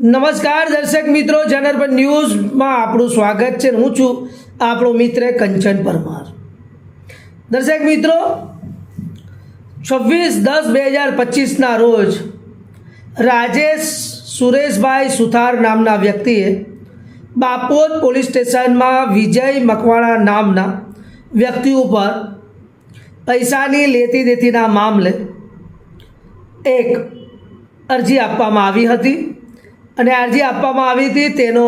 નમસ્કાર દર્શક મિત્રો જનરબન ન્યૂઝમાં આપણું સ્વાગત છે હું છું આપણો મિત્ર કંચન પરમાર. દર્શક મિત્રો, છવ્વીસ દસ બે હજાર પચીસના રોજ રાજેશ સુરેશભાઈ સુથાર નામના વ્યક્તિએ બાપોદ પોલીસ સ્ટેશનમાં વિજય મકવાણા નામના વ્યક્તિ ઉપર પૈસાની લેતી દેતીના મામલે એક અરજી આપવામાં આવી હતી. અને અરજી આપવામાં આવી હતી તેનો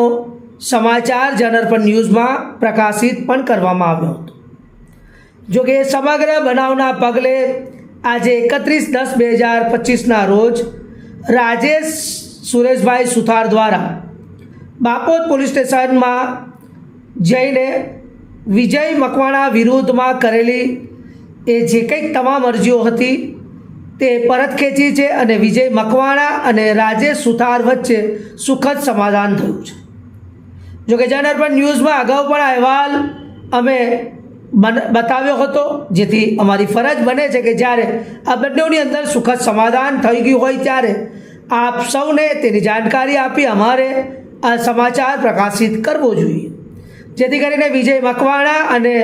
સમાચાર જનરપણ ન્યૂઝમાં પ્રકાશિત પણ કરવામાં આવ્યો હતો. જોકે સમગ્ર બનાવના પગલે આજે એકત્રીસ દસ બે હજાર પચીસના રોજ રાજેશ સુરેશભાઈ સુથાર દ્વારા બાપોદ પોલીસ સ્ટેશનમાં જઈને વિજય મકવાણા વિરુદ્ધમાં કરેલી એ જે કંઈક તમામ અરજીઓ હતી તે પરત ખેંચી છે અને વિજય મકવાણા અને રાજેશ સુથાર વચ્ચે સુખદ સમાધાન થયું છે. જોકે જનરપન ન્યૂઝમાં અગાઉ પણ અહેવાલ અમે બતાવ્યો હતો, જેથી અમારી ફરજ બને છે કે જ્યારે આ બંનેની અંદર સુખદ સમાધાન થઈ ગયું હોય ત્યારે આપ સૌને તેની જાણકારી આપી અમારે આ સમાચાર પ્રકાશિત કરવો જોઈએ. જેથી કરીને વિજય મકવાણા અને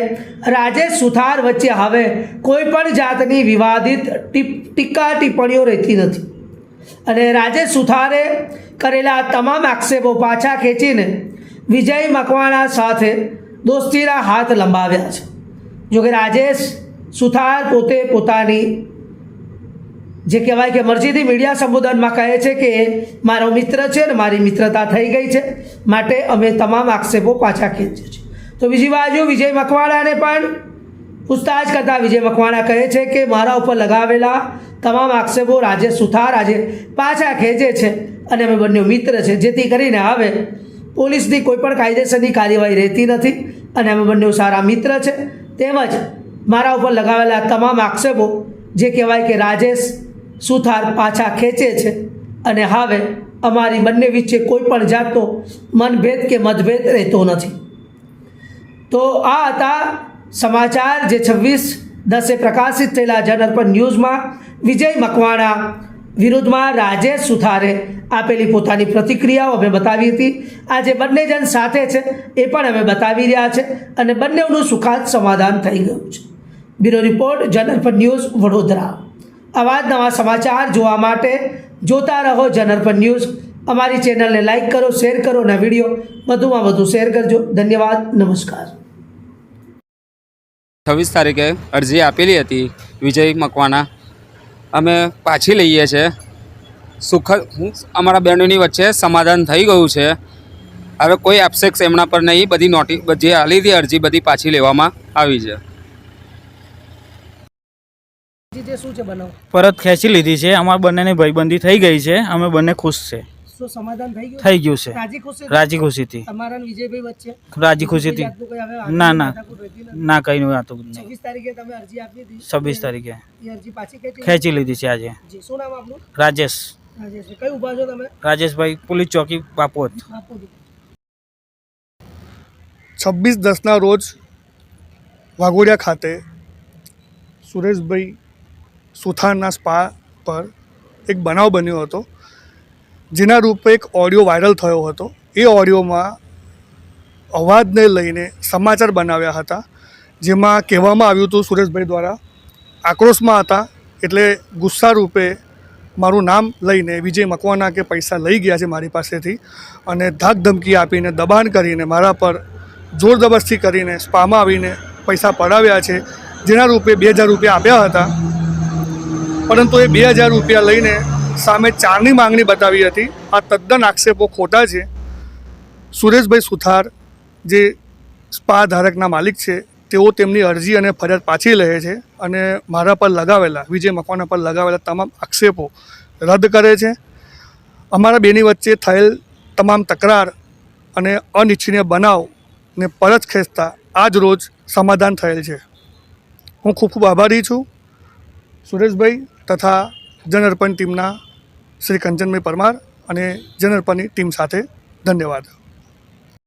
રાજેશ સુથાર વચ્ચે હવે કોઈ પણ જાતની વિવાદિત ટીકા ટિપ્પણીઓ રહેતી નથી. અને રાજેશ સુથારે કરેલા તમામ આક્ષેપો પાછા ખેંચીને વિજય મકવાણા સાથે દોસ્તીના હાથ લંબાવ્યા છે. જોકે રાજેશ સુથાર પોતે પોતાની જે કહેવાય કે મરજીથી મીડિયા સંબોધનમાં કહે છે કે મારો મિત્ર છે ને મારી મિત્રતા થઈ ગઈ છે, માટે અમે તમામ આક્ષેપો પાછા ખેંચીએ છીએ. તો બીજી બાજુ વિજય મકવાણાને પણ પૂછતાછ કરતાં વિજય મકવાણા કહે છે કે મારા ઉપર લગાવેલા તમામ આક્ષેપો રાજેશ સુથાર આજે પાછા ખેંચે છે અને અમે બંને મિત્ર છે. જેથી કરીને હવે પોલીસની કોઈ પણ કાયદેસરની કાર્યવાહી રહેતી નથી અને અમે બંને સારા મિત્ર છે. તેમજ મારા ઉપર લગાવેલા તમામ આક્ષેપો જે કહેવાય કે રાજેશ સુથાર પાછા ખેંચે છે અને હવે અમારી બંને વિશે કોઈ પણ જાતનો મનભેદ કે મતભેદ રહેતો નથી. તો આ હતા સમાચાર જે છવ્વીસ દસે પ્રકાશિત થયેલા જનરપન ન્યૂઝમાં વિજય મકવાણા વિરુદ્ધમાં રાજેશ સુથારે આપેલી પોતાની પ્રતિક્રિયાઓ અમે બતાવી હતી. આજે બંને જણ સાથે છે, એ પણ અમે બતાવી રહ્યા છે અને બંનેનું સુખાદ સમાધાન થઈ ગયું છે. બ્યુરો રિપોર્ટ જનરપન ન્યૂઝ વડોદરા. આવા જ નવા સમાચાર જોવા માટે જોતા રહો જનરપન ન્યૂઝ. અમારી ચેનલને લાઇક કરો, શેર કરો અને વીડિયો વધુમાં વધુ શેર કરજો. ધન્યવાદ, નમસ્કાર. છવ્વીસ તારીખે અરજી આપેલી હતી વિજય મકવાના અમે પાછી લઈએ છીએ સુખદ હું અમારા બહેનોની વચ્ચે સમાધાન થઈ ગયું છે. હવે કોઈ આક્ષેપ એમના પર નહીં. બધી નોટિસ જે હાલી હતી અરજી બધી પાછી લેવામાં આવી છે. શું છે બનાવ? પરત ખેંચી લીધી છે. અમારા બંનેની ભાઈબંધી થઈ ગઈ છે. અમે બંને ખુશ છે. શું સમાધાન થઈ ગયું? થઈ ગયું છે. રાજી ખુશી રાજી ખુશીથી. તમારા વિજયભાઈ વચ્ચે? રાજી ખુશીથી. ના, ના. ના કંઈ નહીં હતું છવ્વીસ તારીખે તમે અરજી આપી હતી. છવ્વીસ તારીખે. અરજી પાછી ખેંચી લીધી? છે આજે. શું નામ આપનું? રાજેશ. રાજેશ. કઈ ઊભા છો તમે? રાજેશભાઈ પોલીસ ચોકી બાપોત. છવ્વીસ દસના રોજ વાઘોડિયા ખાતે સુરેશભાઈ સુથારના સ્પા પર એક બનાવ બન્યો હતો, જેના રૂપે એક ઓડિયો વાયરલ થયો હતો. એ ઓડિયોમાં અવાજને લઈને સમાચાર બનાવ્યા હતા, જેમાં કહેવામાં આવ્યું હતું, સુરેશભાઈ દ્વારા આક્રોશમાં હતા, એટલે ગુસ્સા રૂપે મારું નામ લઈને વિજય મકવાના કે પૈસા લઈ ગયા છે મારી પાસેથી અને ધાક ધમકી આપીને દબાણ કરીને મારા પર જોર જબરસ્તી કરીને સ્પામાં આવીને પૈસા પડાવ્યા છે, જેના રૂપે બે હજાર રૂપિયા આપ્યા હતા. પરંતુ એ બે હજાર રૂપિયા લઈને સામે ચારની માંગણી બતાવી હતી. આ તદ્દન આક્ષેપો ખોટા છે. સુરેશભાઈ સુથાર જે સ્પા ધારકના માલિક છે, તેઓ તેમની અરજી અને ફરિયાદ પાછી લે છે અને મારા પર લગાવેલા, વિજય મકવાના પર લગાવેલા તમામ આક્ષેપો રદ કરે છે. અમારા બેની વચ્ચે થયેલ તમામ તકરાર અને અનિચ્છનીય બનાવને પરત ખેંચતા આજ રોજ સમાધાન થયેલ છે. હું ખૂબ ખૂબ આભારી છું. સુરેશભાઈ તથા જનઅર્પણ ટીમના શ્રી કંચનભાઈ પરમાર અને જનઅર્પણની ટીમ સાથે ધન્યવાદ.